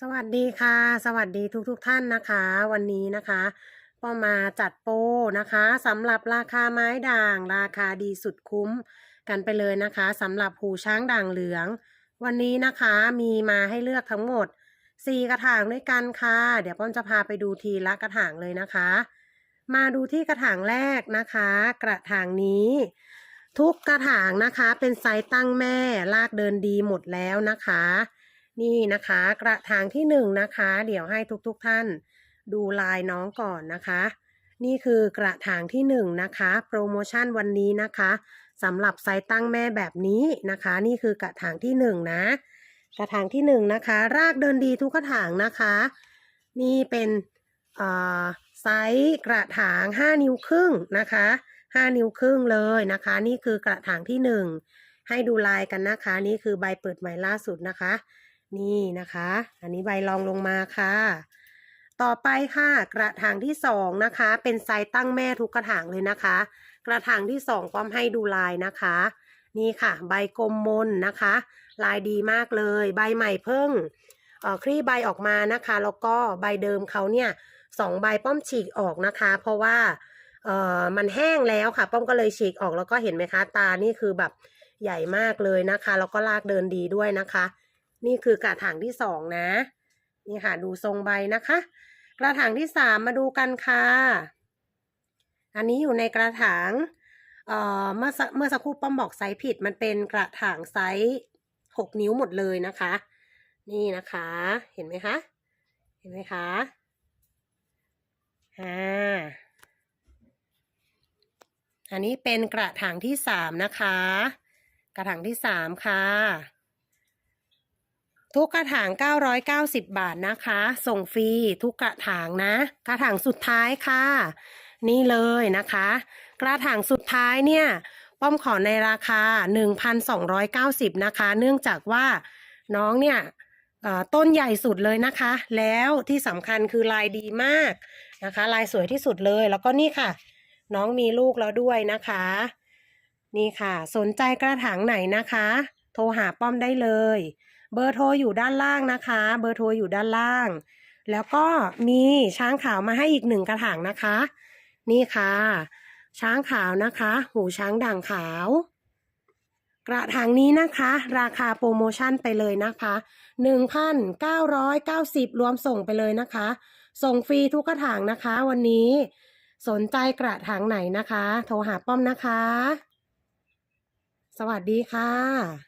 สวัสดีค่ะ สวัสดีทุกๆทท่านนะคะ วันนี้นะคะก็มาจัดโปรนะคะสำหรับราคาไม้ด่าง ราคาดีสุดคุ้มกันไปเลยนะคะสำหรับหูช้างด่างเหลือง วันนี้นะคะมีมาให้เลือกทั้งหมด 4 กระถางด้วยกันค่ะ เดี๋ยวป้อมจะพาไปดูทีละกระถางเลยนะคะ มาดูที่กระถางแรกนะคะ กระถางนี้ ทุกกระถางนะคะเป็นไซส์ตั้งแม่ลากเดินดีหมดแล้วนะคะ นี่นะคะ กระถางที่หนึ่งนะคะ เดี๋ยวให้ทุกๆทท่านดูลายน้องก่อนนะคะ นี่คือกระถางที่หนึ่งนะคะ โปรโมชั่นวันนี้นะคะสำหรับไซส์ตั้งแม่แบบนี้นะคะ นี่คือกระถางที่หนึ่งนะ กระถางที่หนึ่งนะคะ รากเดินดีทุกกระถางนะคะ นี่เป็นเอ่อไซส์กระถาง 5 นิ้วครึ่งนะคะ 5 นิ้วครึ่งเลยนะคะ นี่คือกระถางที่หนึ่งให้ดูลายกันนะคะ นี่คือใบเปิดใหม่ล่าสุดนะคะ นี่นะคะ อันนี้ใบรองลงมาค่ะ ต่อไปค่ะ กระถางที่สองนะคะ เป็นไซส์ตั้งแม่ทุกกระถางเลยนะคะ กระถางที่สองป้อมให้ดูลายนะคะ นี่ค่ะ ใบกลมมนนะคะ ลายดีมากเลย ใบใหม่เพิ่งเอ่อคลี่ใบออกมานะคะ แล้วก็ใบเดิมเขาเนี่ยสองใบป้อมฉีกออกนะคะ เพราะว่าเอ่อมันแห้งแล้วค่ะ ป้อมก็เลยฉีกออกแล้วก็เห็นไหมคะ ตานี่คือแบบใหญ่มากเลยนะคะ แล้วก็ลากเดินดีด้วยนะคะ นี่คือกระถางที่สองนะ นี่ค่ะดูทรงใบนะคะ กระถางที่สามมาดูกันค่ะ อันนี้อยู่ในกระถางเอ่อเมื่อสักเมื่อสักครู่ป้อมบอกไซส์ผิด มันเป็นกระถางไซส์หกนิ้วหมดเลยนะคะ นี่นะคะ เห็นไหมคะ เห็นไหมคะอ่าอันนี้เป็นกระถางที่สามนะคะ กระถางที่สามค่ะ ทุกกระถาง 990 บาทนะคะ ส่งฟรีทุกกระถางนะ กระถางสุดท้ายค่ะ นี่เลยนะคะ กระถางสุดท้ายเนี่ยป้อมขอในราคา 1,290 นะคะ เนื่องจากว่าน้องเนี่ยต้นใหญ่สุดเลยนะคะ แล้วที่สำคัญคือลายดีมากนะคะ ลายสวยที่สุดเลยแล้วก็นี่ค่ะ น้องมีลูกแล้วด้วยนะคะ นี่ค่ะ สนใจกระถางไหนนะคะ โทรหาป้อมได้เลย เบอร์โทรอยู่ด้านล่างนะคะ เบอร์โทรอยู่ด้านล่าง แล้วก็มีช้างขาวมาให้อีกหนึ่งกระถางนะคะ นี่ค่ะ ช้างขาวนะคะ หูช้างด่างขาว กระถางนี้นะคะ ราคาโปรโมชั่นไปเลยนะคะ1,990 รวมส่งไปเลยนะคะ ส่งฟรีทุกกระถางนะคะ วันนี้สนใจกระถางไหนนะคะ โทรหาป้อมนะคะ สวัสดีค่ะ